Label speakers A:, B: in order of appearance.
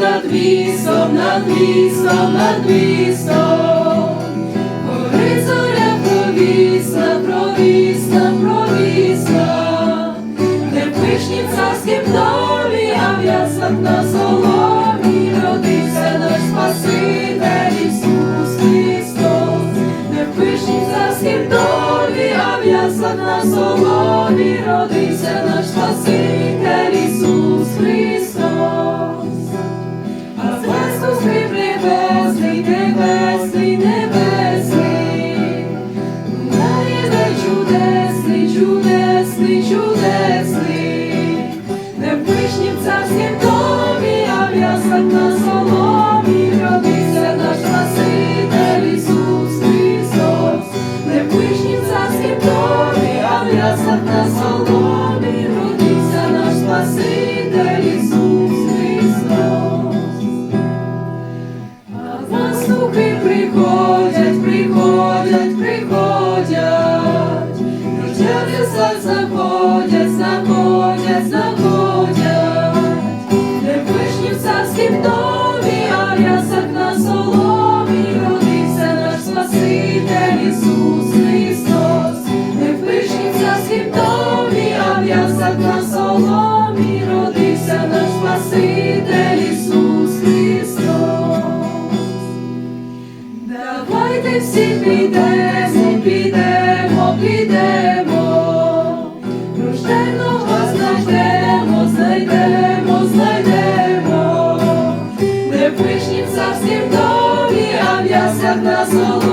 A: Над вісом, над вісом, над вісом. Горить зоря провісна, провісна, провісна. Не в пишнім царськім домі, а в яслах на соломі родився наш Спаситель Ісус Христос. Не в пишнім царськім домі, а в яслах на соломі родився наш Спаситель чудесний, чудесний, не в царськім домі, а в яслах на соломі родився наш Спаситель Ісус Христос, не в пишнім царськім домі, а в яслах на соломі Рождятися заходять, заходять, заходять, Не в вишні в царськім домі, а в на соломі родився наш Спаситель Ісус Христос. В вишні в царськім домі, а в ясах на соломі родився наш Спаситель Ісус Христос. Давайте всі підемо, підемо, підемо, в на соломі